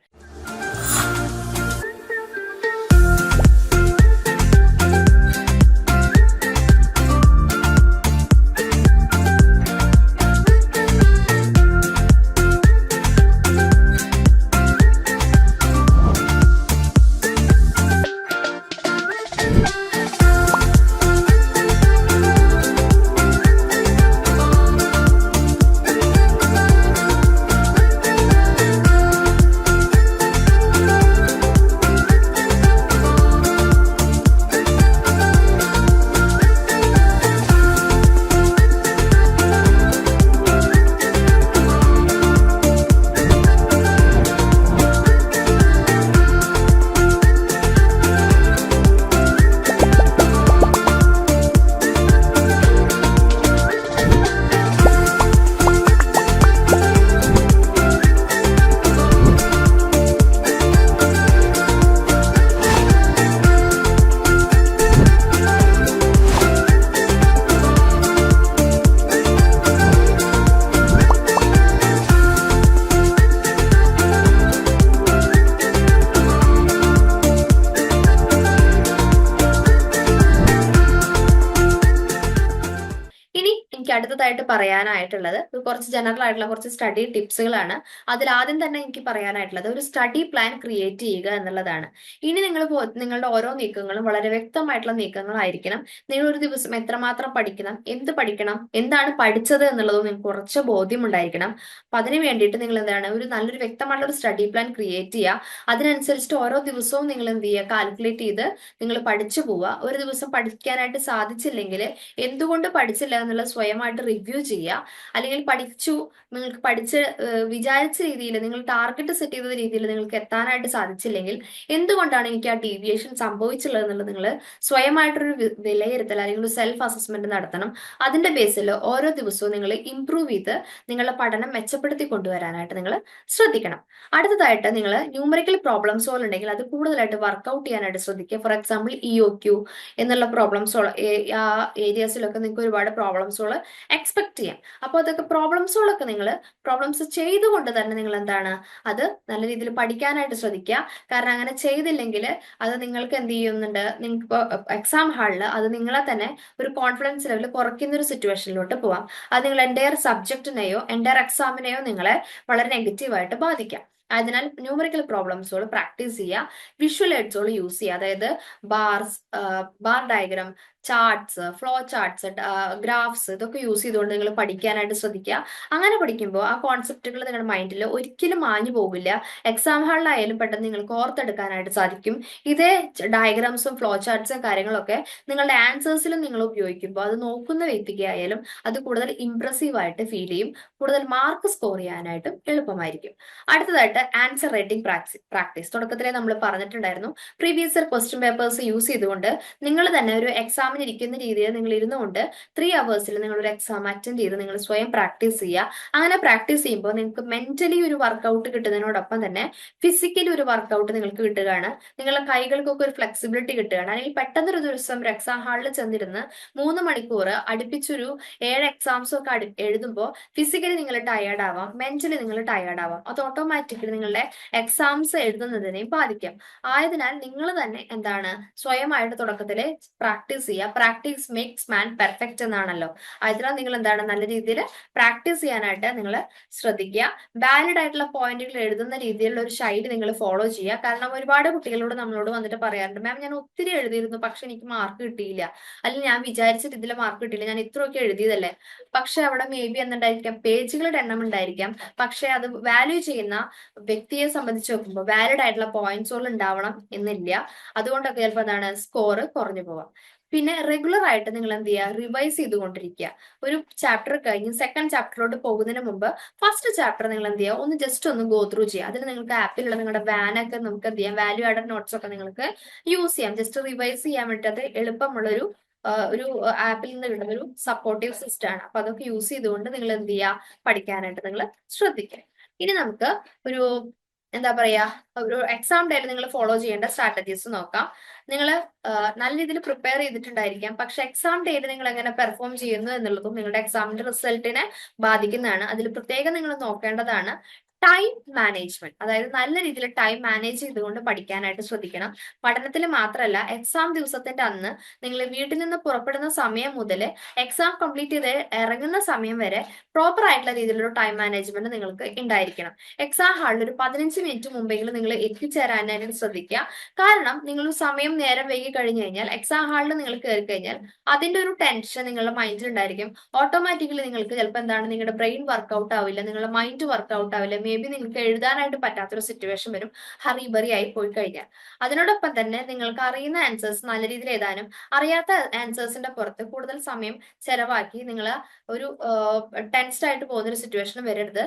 Speaker 1: അടുത്തതായിട്ട് പറയാനായിട്ടുള്ളത്. കുറച്ച് ജനറൽ ആയിട്ടുള്ള കുറച്ച് സ്റ്റഡി ടിപ്സുകളാണ് അതിൽ ആദ്യം തന്നെ എനിക്ക് പറയാനായിട്ടുള്ളത് ഒരു സ്റ്റഡി പ്ലാൻ ക്രിയേറ്റ് ചെയ്യുക എന്നുള്ളതാണ്. ഇനി നിങ്ങൾ നിങ്ങളുടെ ഓരോ നീക്കങ്ങളും വളരെ വ്യക്തമായിട്ടുള്ള നീക്കങ്ങളായിരിക്കണം. നിങ്ങൾ ഒരു ദിവസം എത്രമാത്രം പഠിക്കണം എന്ത് പഠിക്കണം എന്താണ് പഠിച്ചത് എന്നുള്ളതും നിങ്ങൾക്ക് കുറച്ച് ബോധ്യമുണ്ടായിരിക്കണം. അപ്പൊ അതിന് വേണ്ടിയിട്ട് നിങ്ങൾ എന്താണ് ഒരു നല്ലൊരു വ്യക്തമായിട്ടുള്ള ഒരു സ്റ്റഡി പ്ലാൻ ക്രിയേറ്റ് ചെയ്യുക. അതിനനുസരിച്ചിട്ട് ഓരോ ദിവസവും നിങ്ങൾ എന്ത് ചെയ്യുക കാൽക്കുലേറ്റ് ചെയ്ത് നിങ്ങൾ പഠിച്ചു പോവുക. ഒരു ദിവസം പഠിക്കാനായിട്ട് സാധിച്ചില്ലെങ്കിൽ എന്തുകൊണ്ട് പഠിച്ചില്ല എന്നുള്ളത് സ്വയമായിട്ട് റിവ്യൂ ചെയ്യുക. അല്ലെങ്കിൽ പഠിച്ചു നിങ്ങൾക്ക് പഠിച്ച് വിചാരിച്ച രീതിയിൽ നിങ്ങൾ ടാർഗറ്റ് സെറ്റ് ചെയ്ത രീതിയിൽ നിങ്ങൾക്ക് എത്താനായിട്ട് സാധിച്ചില്ലെങ്കിൽ എന്തുകൊണ്ടാണ് എനിക്ക് ആ ഡീവിയേഷൻ സംഭവിച്ചുള്ളത് എന്നുള്ളത് നിങ്ങൾ സ്വയമായിട്ടൊരു വിലയിരുത്തൽ അല്ലെങ്കിൽ ഒരു സെൽഫ് അസസ്മെന്റ് നടത്തണം. അതിന്റെ ബേസിൽ ഓരോ ദിവസവും നിങ്ങൾ ഇംപ്രൂവ് ചെയ്ത് നിങ്ങളുടെ പഠനം മെച്ചപ്പെടുത്തി കൊണ്ടുവരാനായിട്ട് നിങ്ങൾ ശ്രദ്ധിക്കണം. അടുത്തതായിട്ട് നിങ്ങൾ ന്യൂമറിക്കൽ പ്രോബ്ലംസ് സോൾവ് ഉണ്ടെങ്കിൽ അത് കൂടുതലായിട്ട് വർക്ക്ഔട്ട് ചെയ്യാനായിട്ട് ശ്രദ്ധിക്കുക. For example E O Q എന്നുള്ള പ്രോബ്ലംസ് ആ ഏരിയാസിലൊക്കെ നിങ്ങൾക്ക് ഒരുപാട് പ്രോബ്ലം സോൾവ് എക്സ്പെക്ട് ചെയ്യാം. അപ്പോൾ അതൊക്കെ പ്രോബ്ലംസുകളൊക്കെ നിങ്ങൾ പ്രോബ്ലംസ് ചെയ്തുകൊണ്ട് തന്നെ നിങ്ങൾ എന്താണ് അത് നല്ല രീതിയിൽ പഠിക്കാനായിട്ട് ശ്രദ്ധിക്കുക. കാരണം അങ്ങനെ ചെയ്തില്ലെങ്കിൽ അത് നിങ്ങൾക്ക് എന്ത് ചെയ്യുന്നുണ്ട്? നിങ്ങൾക്ക് എക്സാം ഹാളിൽ അത് നിങ്ങളെ തന്നെ ഒരു കോൺഫിഡൻസ് ലെവൽ കുറയ്ക്കുന്ന ഒരു സിറ്റുവേഷനിലോട്ട് പോവാം. അത് നിങ്ങൾ എന്റയർ സബ്ജക്റ്റിനെയോ എന്റയർ എക്സാമിനെയോ നിങ്ങളെ വളരെ നെഗറ്റീവായിട്ട് ബാധിക്കാം. അതിനാൽ ന്യൂമറിക്കൽ പ്രോബ്ലംസുകൾ പ്രാക്ടീസ് ചെയ്യുക. വിഷ്വൽ എയ്ഡ്സുകൾ യൂസ് ചെയ്യുക. അതായത് bars bar diagram charts flow charts graphs ഇതൊക്കെ യൂസ് ചെയ്തുകൊണ്ട് നിങ്ങൾ പഠിക്കാനായിട്ട് ശ്രദ്ധിക്കുക. അങ്ങനെ പഠിക്കുമ്പോൾ ആ കോൺസെപ്റ്റുകൾ നിങ്ങളുടെ മൈൻഡിൽ ഒരിക്കലും മാഞ്ഞു പോകില്ല എക്സാം ഹാളിലായാലും പെട്ടെന്ന് നിങ്ങൾക്ക് ഓർത്തെടുക്കാനായിട്ട് സാധിക്കും. ഇതേ ഡയഗ്രാംസും ഫ്ലോ ചാർട്ട്സും കാര്യങ്ങളൊക്കെ നിങ്ങളുടെ ആൻസേഴ്സിലും നിങ്ങൾ ഉപയോഗിക്കുമ്പോൾ അത് നോക്കുന്ന വ്യക്തിക്ക് ആയാലും അത് കൂടുതൽ ഇംപ്രസീവ് ആയിട്ട് ഫീൽ ചെയ്യും. കൂടുതൽ മാർക്ക് സ്കോർ ചെയ്യാനായിട്ടും എളുപ്പമായിരിക്കും. അടുത്തതായിട്ട് ആൻസർ റൈറ്റിംഗ് പ്രാക്ടീസ് തുടക്കത്തിലെ നമ്മൾ പറഞ്ഞിട്ടുണ്ടായിരുന്നു. Previous year question papers use ചെയ്തുകൊണ്ട് നിങ്ങൾ തന്നെ ഒരു എക്സാം എക്സാമിന് ഇരിക്കുന്ന രീതിയിൽ നിങ്ങൾ ഇരുന്നുകൊണ്ട് ത്രീ അവേഴ്സിൽ നിങ്ങൾ ഒരു എക്സാം അറ്റൻഡ് ചെയ്ത് നിങ്ങൾ സ്വയം പ്രാക്ടീസ് ചെയ്യുക. അങ്ങനെ പ്രാക്ടീസ് ചെയ്യുമ്പോൾ നിങ്ങൾക്ക് മെന്റലി ഒരു വർക്കൗട്ട് കിട്ടുന്നതിനോടൊപ്പം തന്നെ ഫിസിക്കലി ഒരു വർക്കൗട്ട് നിങ്ങൾക്ക് കിട്ടുകയാണ്. നിങ്ങളുടെ കൈകൾക്കൊക്കെ ഒരു ഫ്ലെക്സിബിലിറ്റി കിട്ടുകയാണ്. അല്ലെങ്കിൽ പെട്ടെന്നൊരു ദിവസം എക്സാം ഹാളിൽ ചെന്നിരുന്ന് മൂന്ന് മണിക്കൂർ അടുപ്പിച്ചൊരു ഏഴ് എക്സാംസ് ഒക്കെ എഴുതുമ്പോൾ ഫിസിക്കലി നിങ്ങൾ ടയേർഡ് ആവാം. മെന്റലി നിങ്ങൾ ടയേർഡ് ആവാം. അത് ഓട്ടോമാറ്റിക്കലി നിങ്ങളുടെ എക്സാംസ് എഴുതുന്നതിനെയും ബാധിക്കാം. ആയതിനാൽ നിങ്ങൾ തന്നെ എന്താണ്? സ്വയമായിട്ട് തുടക്കത്തിൽ പ്രാക്ടീസ് ചെയ്യുക. പ്രാക്ടീസ് മേക്സ് മാൻ പെർഫെക്റ്റ് എന്നാണല്ലോ. അതിനാൽ നിങ്ങൾ എന്താണ് നല്ല രീതിയിൽ പ്രാക്ടീസ് ചെയ്യാനായിട്ട് നിങ്ങൾ ശ്രദ്ധിക്കുക. വാലിഡ് ആയിട്ടുള്ള പോയിന്റുകൾ എഴുതുന്ന രീതിയിലുള്ള ഒരു ശൈലി നിങ്ങൾ ഫോളോ ചെയ്യുക. കാരണം ഒരുപാട് കുട്ടികളോട് നമ്മളോട് വന്നിട്ട് പറയാറുണ്ട് മാം ഞാൻ ഒത്തിരി എഴുതിയിരുന്നു പക്ഷെ എനിക്ക് മാർക്ക് കിട്ടിയില്ല. അല്ലെങ്കിൽ ഞാൻ വിചാരിച്ച രീതിയിൽ മാർക്ക് കിട്ടിയില്ല ഞാൻ ഇത്രയൊക്കെ എഴുതിയതല്ലേ? പക്ഷെ അവിടെ മേ ബി എന്തുണ്ടായിരിക്കാം പേജുകളുടെ എണ്ണം ഉണ്ടായിരിക്കാം. പക്ഷെ അത് വാല്യൂ ചെയ്യുന്ന വ്യക്തിയെ സംബന്ധിച്ച് നോക്കുമ്പോൾ വാലിഡ് ആയിട്ടുള്ള പോയിന്റ്സുകൾ ഉണ്ടാവണം എന്നില്ല. അതുകൊണ്ടൊക്കെ ചിലപ്പോൾ എന്താണ് സ്കോർ കുറഞ്ഞു പോവാം. പിന്നെ റെഗുലർ ആയിട്ട് നിങ്ങൾ എന്ത് ചെയ്യുക റിവൈസ് ചെയ്തുകൊണ്ടിരിക്കുക ഒരു ചാപ്റ്റർ കഴിഞ്ഞ് സെക്കൻഡ് ചാപ്റ്ററിലോട്ട് പോകുന്നതിന് മുമ്പ് ഫസ്റ്റ് ചാപ്റ്റർ നിങ്ങൾ എന്ത് ചെയ്യുക ഒന്ന് ജസ്റ്റ് ഒന്ന് ഗോ ത്രൂ ചെയ്യുക അതിന് നിങ്ങൾക്ക് ആപ്പിലുള്ള നിങ്ങളുടെ വാനൊക്കെ നമുക്ക് എന്ത് ചെയ്യാം വാല്യൂ ആഡഡ് നോട്ട്സ് ഒക്കെ നിങ്ങൾക്ക് യൂസ് ചെയ്യാം. ജസ്റ്റ് റിവൈസ് ചെയ്യാൻ വേണ്ടി അത് എളുപ്പമുള്ള ഒരു ഒരു ആപ്പിൽ നിന്ന് കിട്ടുന്ന ഒരു സപ്പോർട്ടീവ് സിസ്റ്റം ആണ്. അപ്പൊ അതൊക്കെ യൂസ് ചെയ്തുകൊണ്ട് നിങ്ങൾ എന്ത് ചെയ്യുക പഠിക്കാനായിട്ട് നിങ്ങൾ ശ്രദ്ധിക്കുക ഇനി നമുക്ക് ഒരു എന്താ പറയാ ഒരു എക്സാം ഡേയിൽ നിങ്ങൾ ഫോളോ ചെയ്യേണ്ട സ്ട്രാറ്റജീസ് നോക്കാം. നിങ്ങൾ നല്ല രീതിയിൽ പ്രിപ്പയർ ചെയ്തിട്ടുണ്ടായിരിക്കാം. പക്ഷെ എക്സാം ഡേയിൽ നിങ്ങൾ എങ്ങനെ പെർഫോം ചെയ്യുന്നു എന്നുള്ളതും നിങ്ങളുടെ എക്സാമിന്റെ റിസൾട്ടിനെ ബാധിക്കുന്നതാണ്. അതിൽ പ്രത്യേകം നിങ്ങൾ നോക്കേണ്ടതാണ്. ടൈം മാനേജ്മെന്റ് അതായത് നല്ല രീതിയിൽ ടൈം മാനേജ് ചെയ്തുകൊണ്ട് പഠിക്കാനായിട്ട് ശ്രദ്ധിക്കണം. പഠനത്തിൽ മാത്രമല്ല എക്സാം ദിവസത്തിന്റെ അന്ന് നിങ്ങൾ വീട്ടിൽ നിന്ന് പുറപ്പെടുന്ന സമയം മുതൽ എക്സാം കംപ്ലീറ്റ് ചെയ്ത് ഇറങ്ങുന്ന സമയം വരെ പ്രോപ്പർ ആയിട്ടുള്ള രീതിയിലൊരു ടൈം മാനേജ്മെന്റ് നിങ്ങൾക്ക് ഉണ്ടായിരിക്കണം എക്സാം ഹാളിൽ ഒരു പതിനഞ്ച് മിനിറ്റ് മുമ്പെങ്കിലും നിങ്ങൾ എത്തിച്ചേരാനായിട്ട് ശ്രദ്ധിക്കുക. കാരണം നിങ്ങൾ സമയം നേരം വൈകി കഴിഞ്ഞു കഴിഞ്ഞാൽ എക്സാം ഹാളിൽ നിങ്ങൾ കയറി കഴിഞ്ഞാൽ അതിന്റെ ഒരു ടെൻഷൻ നിങ്ങളുടെ മൈൻഡിൽ ഉണ്ടായിരിക്കും ഓട്ടോമാറ്റിക്കലി നിങ്ങൾക്ക് ചിലപ്പോൾ എന്താണ് നിങ്ങളുടെ ബ്രെയിൻ വർക്ക്ഔട്ട് ആവില്ല നിങ്ങളുടെ മൈൻഡ് വർക്ക്ഔട്ട് ആവില്ല. മേ ബി നിങ്ങൾക്ക് എഴുതാനായിട്ട് പറ്റാത്തൊരു സിറ്റുവേഷൻ വരും. ഹറിബറി ആയി പോയി കഴിഞ്ഞാൽ. അതിനോടൊപ്പം തന്നെ നിങ്ങൾക്ക് അറിയുന്ന ആൻസേഴ്സ് നല്ല രീതിയിൽ എഴുതാനും അറിയാത്ത ആൻസേഴ്സിന്റെ പുറത്ത് കൂടുതൽ സമയം ചെലവാക്കി നിങ്ങൾ ഒരു ടെൻസ്ഡ് ആയിട്ട് പോകുന്ന ഒരു സിറ്റുവേഷൻ വരരുത്.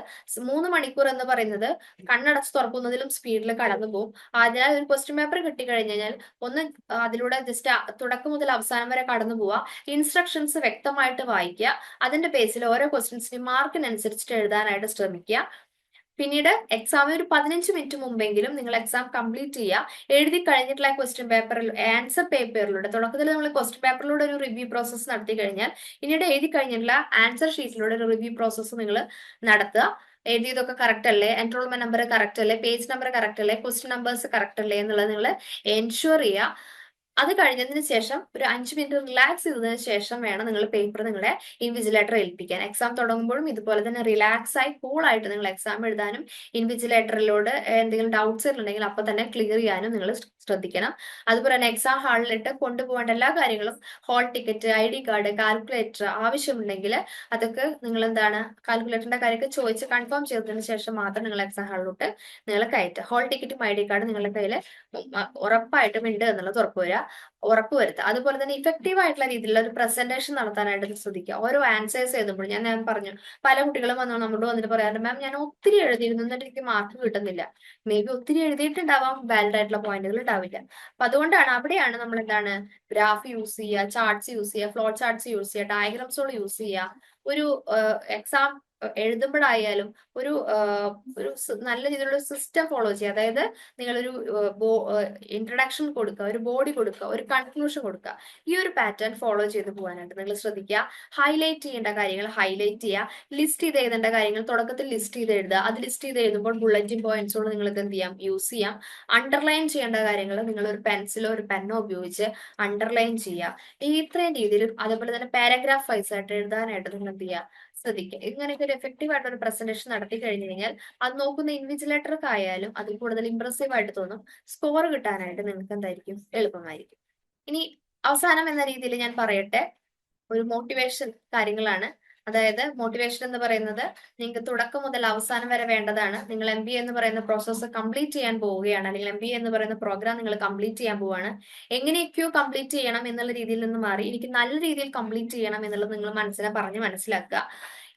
Speaker 1: മൂന്ന് മണിക്കൂർ എന്ന് പറയുന്നത് കണ്ണടച്ച് തുറക്കുന്നതിലും സ്പീഡിൽ കടന്നു പോകും അതിനാൽ ഒരു ക്വസ്റ്റ്യൻ പേപ്പർ കിട്ടി കഴിഞ്ഞു കഴിഞ്ഞാൽ ഒന്ന് അതിലൂടെ ജസ്റ്റ് തുടക്കം മുതൽ അവസാനം വരെ കടന്നു പോവുക. ഇൻസ്ട്രക്ഷൻസ് വ്യക്തമായിട്ട് വായിക്കുക. അതിന്റെ ബേസിൽ ഓരോ ക്വസ്റ്റ്യൻസിനും മാർക്കിനനുസരിച്ചിട്ട് എഴുതാനായിട്ട് ശ്രമിക്കുക. പിന്നീട് എക്സാമിന് ഒരു പതിനഞ്ച് മിനിറ്റ് മുമ്പെങ്കിലും നിങ്ങൾ എക്സാം കംപ്ലീറ്റ് ചെയ്യുക. എഴുതി കഴിഞ്ഞിട്ടുള്ള ക്വസ്റ്റ്യൻ പേപ്പറിൽ ആൻസർ പേപ്പറിലൂടെ തുടക്കത്തിൽ നമ്മൾ ക്വസ്റ്റ്യൻ പേപ്പറിലൂടെ ഒരു റിവ്യൂ പ്രോസസ്സ് നടത്തി കഴിഞ്ഞാൽ പിന്നീട് എഴുതി കഴിഞ്ഞിട്ടുള്ള ആൻസർ ഷീറ്റിലൂടെ ഒരു റിവ്യൂ പ്രോസസ്സ് നിങ്ങൾ നടത്തുക. എഴുതിയതൊക്കെ കറക്റ്റ് അല്ലേ? എൻറോൾമെന്റ് നമ്പർ കറക്റ്റ് അല്ലേ? പേജ് നമ്പർ കറക്റ്റ് അല്ലേ? ക്വസ്റ്റ്യൻ നമ്പേഴ്സ് കറക്റ്റ് അല്ലേ? എന്നുള്ളത് നിങ്ങൾ എൻഷുർ ചെയ്യുക. അത് കഴിഞ്ഞതിന് ശേഷം ഒരു അഞ്ച് മിനിറ്റ് റിലാക്സ് ചെയ്തതിന് ശേഷം വേണം നിങ്ങൾ പേപ്പർ നിങ്ങളുടെ ഇൻവിജിലേറ്റർ ഏൽപ്പിക്കാൻ. എക്സാം തുടങ്ങുമ്പോഴും ഇതുപോലെ തന്നെ റിലാക്സ് ആയി കൂൾ ആയിട്ട് നിങ്ങൾ എക്സാം എഴുതാനും ഇൻവിജിലേറ്ററിലോട് എന്തെങ്കിലും ഡൗട്ട്സ് ഉണ്ടെങ്കിൽ അപ്പൊ തന്നെ ക്ലിയർ ചെയ്യാനും നിങ്ങൾ ശ്രദ്ധിക്കണം. അതുപോലെ തന്നെ എക്സാം ഹാളിലിട്ട് കൊണ്ടുപോകേണ്ട എല്ലാ കാര്യങ്ങളും hall ticket I D card calculator ആവശ്യമുണ്ടെങ്കിൽ അതൊക്കെ നിങ്ങൾ എന്താണ് കാൽക്കുലേറ്ററിന്റെ കാര്യമൊക്കെ ചോദിച്ച് കൺഫേം ചെയ്തതിന് ശേഷം മാത്രം നിങ്ങൾ എക്സാം ഹാളിലോട്ട് നിങ്ങൾ കയറ്റുക. ഹോൾ ടിക്കറ്റും ഐ ഡി കാർഡും നിങ്ങളുടെ കയ്യിൽ ഉറപ്പായിട്ടും ഉണ്ട് എന്നുള്ളത് ഉറപ്പ് ഉറപ്പുവരുത്തുക അതുപോലെ തന്നെ ഇഫക്റ്റീവ് ആയിട്ടുള്ള രീതിയിലുള്ള ഒരു പ്രസന്റേഷൻ നടത്താനായിട്ട് ശ്രദ്ധിക്കുക. ഓരോ ആൻസേഴ്സ് എഴുതുമ്പോൾ ഞാൻ ഞാൻ പറഞ്ഞു പല കുട്ടികളും വന്നു നമ്മളോട് വന്നിട്ട് പറയാറുണ്ട് മാം ഞാൻ ഒത്തിരി എഴുതിയിരുന്നു എന്നിട്ട് എനിക്ക് മാർക്ക് കിട്ടുന്നില്ല. മേ ബി ഒത്തിരി എഴുതിയിട്ടുണ്ടാവാം വാലിഡ് ആയിട്ടുള്ള പോയിന്റുകൾ ഉണ്ടാവില്ല അപ്പൊ അതുകൊണ്ടാണ് അവിടെയാണ് നമ്മൾ എന്താണ് ഗ്രാഫ് യൂസ് ചെയ്യുക ചാർട്ട്സ് യൂസ് ചെയ്യുക ഫ്ലോ ചാർട്ട്സ് യൂസ് ചെയ്യുക ഡയഗ്രാംസുകൾ യൂസ് ചെയ്യുക. ഒരു എക്സാം എഴുതുമ്പോഴായാലും ഒരു ഒരു നല്ല രീതിയിലുള്ള സിസ്റ്റം ഫോളോ ചെയ്യുക. അതായത് നിങ്ങളൊരു ഇൻട്രഡക്ഷൻ കൊടുക്കുക ഒരു ബോഡി കൊടുക്കുക ഒരു കൺക്ലൂഷൻ കൊടുക്കുക. ഈ ഒരു പാറ്റേൺ ഫോളോ ചെയ്ത് പോകാനായിട്ട് നിങ്ങൾ ശ്രദ്ധിക്കുക. ഹൈലൈറ്റ് ചെയ്യേണ്ട കാര്യങ്ങൾ ഹൈലൈറ്റ് ചെയ്യുക. ലിസ്റ്റ് ചെയ്ത് എഴുതേണ്ട കാര്യങ്ങൾ തുടക്കത്തിൽ ലിസ്റ്റ് ചെയ്ത് എഴുതുക. അത് ലിസ്റ്റ് ചെയ്ത് എഴുതുമ്പോൾ ബുള്ളറ്റിൻ പോയിന്റ്സോട് നിങ്ങൾക്ക് എന്ത് ചെയ്യാം? യൂസ് ചെയ്യാം. അണ്ടർലൈൻ ചെയ്യേണ്ട കാര്യങ്ങൾ നിങ്ങൾ ഒരു പെൻസിലോ ഒരു പെന്നോ ഉപയോഗിച്ച് അണ്ടർലൈൻ ചെയ്യുക. ഇത്രയും രീതിയിൽ അതേപോലെ തന്നെ പാരഗ്രാഫ് വൈസ് ആയിട്ട് എഴുതാനായിട്ട് നിങ്ങൾ എന്ത് ചെയ്യുക? ശ്രദ്ധിക്കുക. ഇങ്ങനെയൊക്കെ ഒരു എഫക്റ്റീവ് ആയിട്ട് ഒരു പ്രസന്റേഷൻ നടത്തി കഴിഞ്ഞു കഴിഞ്ഞാൽ അത് നോക്കുന്ന ഇൻവിജിലേറ്റർക്ക് ആയാലും അതിൽ കൂടുതൽ ഇംപ്രസീവ് ആയിട്ട് തോന്നും. സ്കോർ കിട്ടാനായിട്ട് നിങ്ങൾക്ക് എന്തായിരിക്കും? എളുപ്പമായിരിക്കും. ഇനി അവസാനം എന്ന രീതിയിൽ ഞാൻ പറയട്ടെ. ഒരു മോട്ടിവേഷൻ കാര്യങ്ങളാണ്. അതായത് മോട്ടിവേഷൻ എന്ന് പറയുന്നത് നിങ്ങൾക്ക് തുടക്കം മുതൽ അവസാനം വരെ വേണ്ടതാണ്. നിങ്ങൾ എം ബി എന്ന് പറയുന്ന പ്രോസസ്സ് കംപ്ലീറ്റ് ചെയ്യാൻ പോവുകയാണ്. അല്ലെങ്കിൽ എം ബി എന്ന് പറയുന്ന പ്രോഗ്രാം നിങ്ങൾ കംപ്ലീറ്റ് ചെയ്യാൻ പോവുകയാണ്. എങ്ങനെയൊക്കെയോ കംപ്ലീറ്റ് ചെയ്യണം എന്നുള്ള രീതിയിൽ നിന്ന് മാറി. എനിക്ക് നല്ല രീതിയിൽ കംപ്ലീറ്റ് ചെയ്യണം എന്നുള്ളത് നിങ്ങൾ മനസ്സിനെ പറഞ്ഞ് മനസ്സിലാക്കുക.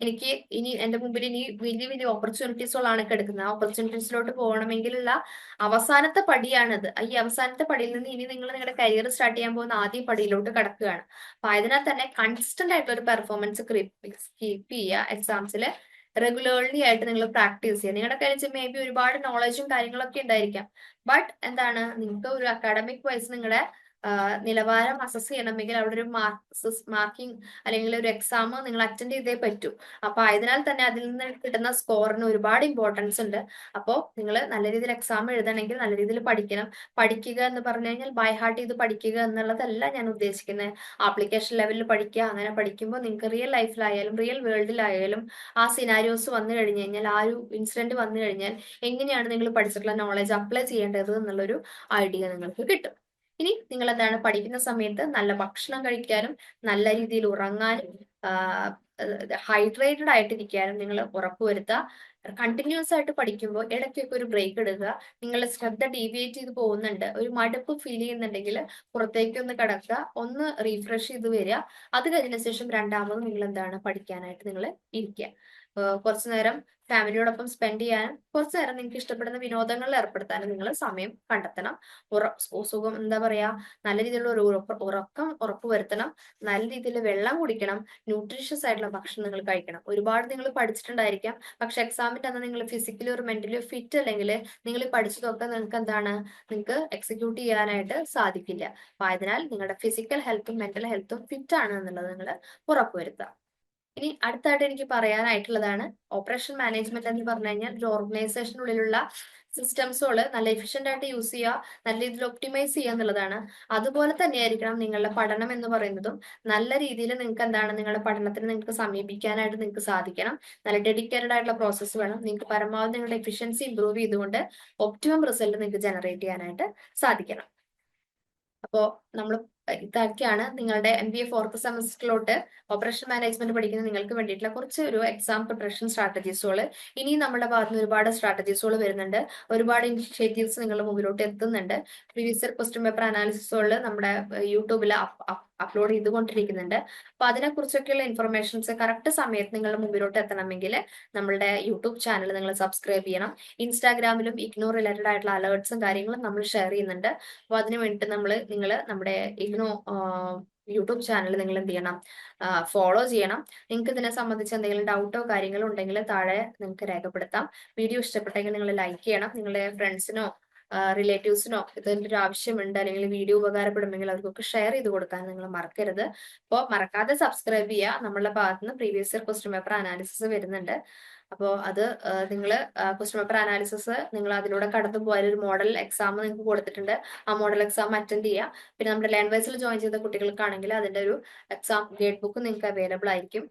Speaker 1: എനിക്ക് ഇനി എന്റെ മുമ്പിൽ ഇനി വലിയ വലിയ ഓപ്പർച്യൂണിറ്റീസുകളാണ് കിടക്കുന്നത്. ആ ഓപ്പർച്യൂണിറ്റീസിലോട്ട് പോകണമെങ്കിലുള്ള അവസാനത്തെ പടിയാണത്. ഈ അവസാനത്തെ പടിയിൽ നിന്ന് ഇനി നിങ്ങൾ നിങ്ങളുടെ കരിയർ സ്റ്റാർട്ട് ചെയ്യാൻ പോകുന്ന ആദ്യ പടിയിലോട്ട് കടക്കുകയാണ്. അപ്പൊ അതിനാൽ തന്നെ കൺസിസ്റ്റന്റ് ആയിട്ടുള്ള ഒരു പെർഫോമൻസ് കീപ്പ് ചെയ്യുക എക്സാംസിൽ റെഗുലർലി ആയിട്ട് നിങ്ങൾ പ്രാക്ടീസ് ചെയ്യുക. നിങ്ങളുടെ കരിച്ച് മേ ബി ഒരുപാട് നോളജും കാര്യങ്ങളൊക്കെ ഉണ്ടായിരിക്കാം. ബട്ട് എന്താണ്? നിങ്ങൾക്ക് ഒരു അക്കാഡമിക് വൈസ് നിങ്ങളുടെ നിലവാരം അസസ് ചെയ്യണമെങ്കിൽ അവിടെ ഒരു മാർക്സ് മാർക്കിംഗ് അല്ലെങ്കിൽ ഒരു എക്സാം നിങ്ങൾ അറ്റൻഡ് ചെയ്തേ പറ്റൂ. അപ്പൊ ആയതിനാൽ തന്നെ അതിൽ നിന്ന് കിട്ടുന്ന സ്കോറിന് ഒരുപാട് ഇമ്പോർട്ടൻസ് ഉണ്ട്. അപ്പോൾ നിങ്ങൾ നല്ല രീതിയിൽ എക്സാം എഴുതണമെങ്കിൽ നല്ല രീതിയിൽ പഠിക്കണം. പഠിക്കുക എന്ന് പറഞ്ഞു കഴിഞ്ഞാൽ ബൈ ഹാർട്ട് ചെയ്ത് പഠിക്കുക എന്നുള്ളതല്ല ഞാൻ ഉദ്ദേശിക്കുന്നത് ആപ്ലിക്കേഷൻ ലെവലിൽ പഠിക്കുക അങ്ങനെ പഠിക്കുമ്പോൾ നിങ്ങൾക്ക് റിയൽ ലൈഫിലായാലും റിയൽ വേൾഡിലായാലും ആ സിനാരിയോസ് വന്നു കഴിഞ്ഞു കഴിഞ്ഞാൽ ആ ഒരു ഇൻസിഡന്റ് വന്നു കഴിഞ്ഞാൽ എങ്ങനെയാണ് നിങ്ങൾ പഠിച്ചിട്ടുള്ള നോളജ് അപ്ലൈ ചെയ്യേണ്ടത് എന്നുള്ളൊരു ഐഡിയ നിങ്ങൾക്ക് കിട്ടും. ഇനി നിങ്ങൾ എന്താണ് പഠിക്കുന്ന സമയത്ത് നല്ല ഭക്ഷണം കഴിക്കാനും നല്ല രീതിയിൽ ഉറങ്ങാനും ഹൈഡ്രേറ്റഡ് ആയിട്ടിരിക്കാനും നിങ്ങൾ ഉറപ്പുവരുത്തുക കണ്ടിന്യൂസ് ആയിട്ട് പഠിക്കുമ്പോൾ ഇടയ്ക്കൊക്കെ ഒരു ബ്രേക്ക് എടുക്കുക. നിങ്ങളുടെ ശ്രദ്ധ ഡീവിയേറ്റ് ചെയ്ത് പോകുന്നുണ്ട്. ഒരു മടുപ്പ് ഫീൽ ചെയ്യുന്നുണ്ടെങ്കിൽ പുറത്തേക്ക് ഒന്ന് കിടക്കുക. ഒന്ന് റീഫ്രഷ് ചെയ്ത് വരിക. അത് കഴിഞ്ഞ ശേഷം രണ്ടാമത് നിങ്ങൾ എന്താണ് പഠിക്കാനായിട്ട് നിങ്ങൾ ഇരിക്കുക. കുറച്ചു നേരം ഫാമിലിയോടൊപ്പം സ്പെൻഡ് ചെയ്യാനും കുറച്ചു നേരം നിങ്ങൾക്ക് ഇഷ്ടപ്പെടുന്ന വിനോദങ്ങളിൽ ഏർപ്പെടുത്താനും നിങ്ങൾ സമയം കണ്ടെത്തണം. സുഖം എന്താ പറയാ? നല്ല രീതിയിലുള്ള ഒരു ഉറക്കം ഉറപ്പുവരുത്തണം നല്ല രീതിയിൽ വെള്ളം കുടിക്കണം. ന്യൂട്രീഷ്യസ് ആയിട്ടുള്ള ഭക്ഷണം നിങ്ങൾ കഴിക്കണം. ഒരുപാട് നിങ്ങൾ പഠിച്ചിട്ടുണ്ടായിരിക്കാം. പക്ഷെ എക്സാമിന്റെ അന്ന് നിങ്ങൾ ഫിസിക്കലി ഒരു മെന്റലി ഫിറ്റ് അല്ലെങ്കിൽ നിങ്ങൾ പഠിച്ചതൊക്കെ നിങ്ങൾക്ക് എന്താണ്? നിങ്ങൾക്ക് എക്സിക്യൂട്ട് ചെയ്യാനായിട്ട് സാധിക്കില്ല. അപ്പൊ ആയതിനാൽ നിങ്ങളുടെ ഫിസിക്കൽ ഹെൽത്തും മെന്റൽ ഹെൽത്തും ഫിറ്റ് ആണ് എന്നുള്ളത് നിങ്ങൾ ഉറപ്പുവരുത്തുക ഇനി അടുത്തായിട്ട് എനിക്ക് പറയാനായിട്ടുള്ളതാണ് ഓപ്പറേഷൻ മാനേജ്മെന്റ് എന്ന് പറഞ്ഞു കഴിഞ്ഞാൽ ഒരു ഓർഗനൈസേഷനുള്ളിലുള്ള സിസ്റ്റംസുകൾ നല്ല എഫിഷ്യന്റ് ആയിട്ട് യൂസ് ചെയ്യുക നല്ല രീതിയിൽ ഒപ്റ്റിമൈസ് ചെയ്യുക എന്നുള്ളതാണ്. അതുപോലെ തന്നെയായിരിക്കണം നിങ്ങളുടെ പഠനം എന്ന് പറയുന്നതും. നല്ല രീതിയിൽ നിങ്ങൾക്ക് എന്താണ് നിങ്ങളുടെ പഠനത്തിന് നിങ്ങൾക്ക് സമീപിക്കാനായിട്ട് നിങ്ങൾക്ക് സാധിക്കണം. നല്ല ഡെഡിക്കേറ്റഡ് ആയിട്ടുള്ള പ്രോസസ്സ് വേണം. നിങ്ങൾക്ക് പരമാവധി നിങ്ങളുടെ എഫിഷ്യൻസി ഇമ്പ്രൂവ് ചെയ്തുകൊണ്ട് ഒപ്റ്റിമം റിസൾട്ട് നിങ്ങൾക്ക് ജനറേറ്റ് ചെയ്യാനായിട്ട് സാധിക്കണം. അപ്പോൾ നമ്മൾ ഇതൊക്കെയാണ് നിങ്ങളുടെ എം ബി എ ഫോർത്ത് സെമസ്റ്ററിലോട്ട് ഓപ്പറേഷൻ മാനേജ്മെന്റ് പഠിക്കുന്ന നിങ്ങൾക്ക് വേണ്ടിയിട്ടുള്ള കുറച്ച് ഒരു എക്സാം പ്രിപ്പറേഷൻ സ്ട്രാറ്റജീസുകൾ ഇനിയും നമ്മുടെ ഭാഗത്ത് നിന്ന് ഒരുപാട് സ്ട്രാറ്റജീസുകൾ വരുന്നുണ്ട്. ഒരുപാട് ഇനിഷ്യേറ്റീവ്സ് നിങ്ങളുടെ മുമ്പിലോട്ട് എത്തുന്നുണ്ട്. പ്രീവിയസ് ഇയർ ക്വസ്റ്റ്യൻ പേപ്പർ അനാലിസിസുകൾ നമ്മുടെ യൂട്യൂബിൽ അപ്ലോഡ് ചെയ്തുകൊണ്ടിരിക്കുന്നുണ്ട്. അപ്പൊ അതിനെക്കുറിച്ചൊക്കെയുള്ള ഇൻഫർമേഷൻസ് കറക്റ്റ് സമയത്ത് നിങ്ങളുടെ മുമ്പിലോട്ട് എത്തണമെങ്കിൽ നമ്മളുടെ യൂട്യൂബ് ചാനൽ നിങ്ങൾ സബ്സ്ക്രൈബ് ചെയ്യണം. ഇൻസ്റ്റാഗ്രാമിലും ഇഗ്നോർ റിലേറ്റഡ് ആയിട്ടുള്ള അലേർട്സും കാര്യങ്ങളും നമ്മൾ ഷെയർ ചെയ്യുന്നുണ്ട്. അപ്പോൾ അതിന് വേണ്ടിയിട്ട് നമ്മൾ നിങ്ങൾ നമ്മുടെ ഇഗ്നോ യൂട്യൂബ് ചാനൽ നിങ്ങൾ എന്ത് ചെയ്യണം ഫോളോ ചെയ്യണം. നിങ്ങൾക്ക് ഇതിനെ സംബന്ധിച്ച് എന്തെങ്കിലും ഡൗട്ടോ കാര്യങ്ങളോ ഉണ്ടെങ്കിൽ താഴെ നിങ്ങൾക്ക് രേഖപ്പെടുത്താം. വീഡിയോ ഇഷ്ടപ്പെട്ടെങ്കിൽ നിങ്ങൾ ലൈക്ക് ചെയ്യണം. നിങ്ങളുടെ ഫ്രണ്ട്സിനോ റിലേറ്റീവ്സിനോ ഇതിന്റെ ഒരു ആവശ്യമുണ്ട് അല്ലെങ്കിൽ വീഡിയോ ഉപകാരപ്പെടുമെങ്കിൽ അവർക്കൊക്കെ ഷെയർ ചെയ്ത് കൊടുക്കാൻ നിങ്ങൾ മറക്കരുത്. അപ്പോൾ മറക്കാതെ സബ്സ്ക്രൈബ് ചെയ്യുക നമ്മളുടെ ഭാഗത്ത് നിന്ന് previous year question paper analysis വരുന്നുണ്ട്. അപ്പോൾ അത് നിങ്ങൾ ക്വസ്റ്റ്യൻ പേപ്പർ അനാലിസിസ് നിങ്ങൾ അതിലൂടെ കടന്നു പോയാൽ ഒരു മോഡൽ എക്സാം നിങ്ങൾക്ക് കൊടുത്തിട്ടുണ്ട്. ആ മോഡൽ എക്സാം അറ്റൻഡ് ചെയ്യുക പിന്നെ നമ്മുടെ ലാൻഡ് വൈസിൽ ജോയിൻ ചെയ്ത കുട്ടികൾക്കാണെങ്കിൽ അതിന്റെ ഒരു എക്സാം ഗേറ്റ് ബുക്ക് നിങ്ങൾക്ക് അവൈലബിൾ ആയിരിക്കും.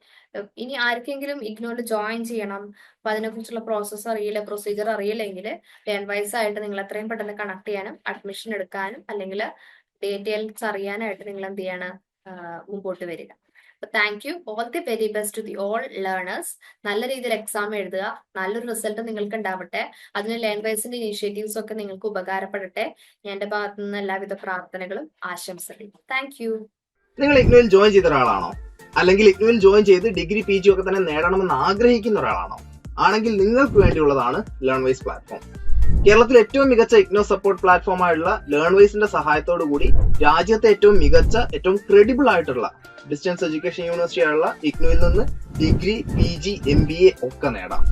Speaker 1: ഇനി ആർക്കെങ്കിലും ഇഗ്നോയിൽ ജോയിൻ ചെയ്യണം. അപ്പൊ അതിനെക്കുറിച്ചുള്ള പ്രോസസ്സ് അറിയില്ല പ്രൊസീജിയർ അറിയില്ലെങ്കിൽ വൈസ് ആയിട്ട് നിങ്ങൾ എത്രയും പെട്ടെന്ന് കണക്ട് ചെയ്യാനും അഡ്മിഷൻ എടുക്കാനും അല്ലെങ്കിൽ ഡീറ്റെയിൽസ് അറിയാനായിട്ട് നിങ്ങൾ എന്ത് ചെയ്യണം? മുമ്പോട്ട് വരിക. Thank you all the very best to the all learners നല്ല രീതിയിൽ എക്സാം എഴുതുക. നല്ലൊരു റിസൾട്ട് നിങ്ങൾക്ക് ഉണ്ടാവട്ടെ അതിന് ലാംഗ്വേജിന്റെ ഇനീഷ്യേറ്റീവ്സ് ഒക്കെ നിങ്ങൾക്ക് ഉപകാരപ്പെടട്ടെ. എന്റെ ഭാഗത്തു നിന്ന് എല്ലാവിധ പ്രാർത്ഥനകളും ആശംസകളും. താങ്ക് യു
Speaker 2: നിങ്ങൾ ഇഗ്നുവിൽ ജോയിൻ ചെയ്ത ഒരാളാണോ? അല്ലെങ്കിൽ ഇഗ്നുവിൽ ജോയിൻ ചെയ്ത് ഡിഗ്രി പി ജി ഒക്കെ തന്നെ നേടണമെന്ന് ആഗ്രഹിക്കുന്ന ഒരാളാണോ? ആണെങ്കിൽ നിങ്ങൾക്ക് വേണ്ടിയുള്ളതാണ് ലേൺവൈസ് പ്ലാറ്റ്ഫോം കേരളത്തിലെ ഏറ്റവും മികച്ച ഇഗ്നോ സപ്പോർട്ട് പ്ലാറ്റ്ഫോം ആയിട്ടുള്ള ലേൺവൈസിന്റെ സഹായത്തോടു കൂടി രാജ്യത്തെ ഏറ്റവും മികച്ച ഏറ്റവും ക്രെഡിബിൾ ആയിട്ടുള്ള ഡിസ്റ്റൻസ് എഡ്യൂക്കേഷൻ യൂണിവേഴ്സിറ്റി ആയുള്ള ഇഗ്നുവിൽ നിന്ന് degree P G M B A ഒക്കെ നേടാം.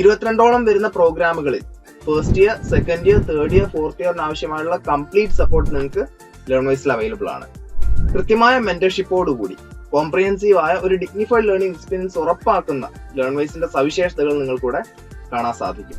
Speaker 2: ഇരുപത്തിരണ്ടോളം വരുന്ന പ്രോഗ്രാമുകളിൽ first year second year third year fourth ഇയറിന് ആവശ്യമായുള്ള കംപ്ലീറ്റ് സപ്പോർട്ട് നിങ്ങൾക്ക് ലേണേഴ്സിൽ അവൈലബിൾ ആണ്. കൃത്യമായ മെന്റർഷിപ്പോടുകൂടി കോംപ്രിഹെൻസീവ് ആയ ഒരു ഡിഗ്നിഫൈഡ് ലേണിംഗ് എക്സ്പീരിയൻസ് ഉറപ്പാക്കുന്ന ലേൺവൈസിന്റെ സവിശേഷതകൾ നിങ്ങൾക്കൂടെ കാണാൻ സാധിക്കും.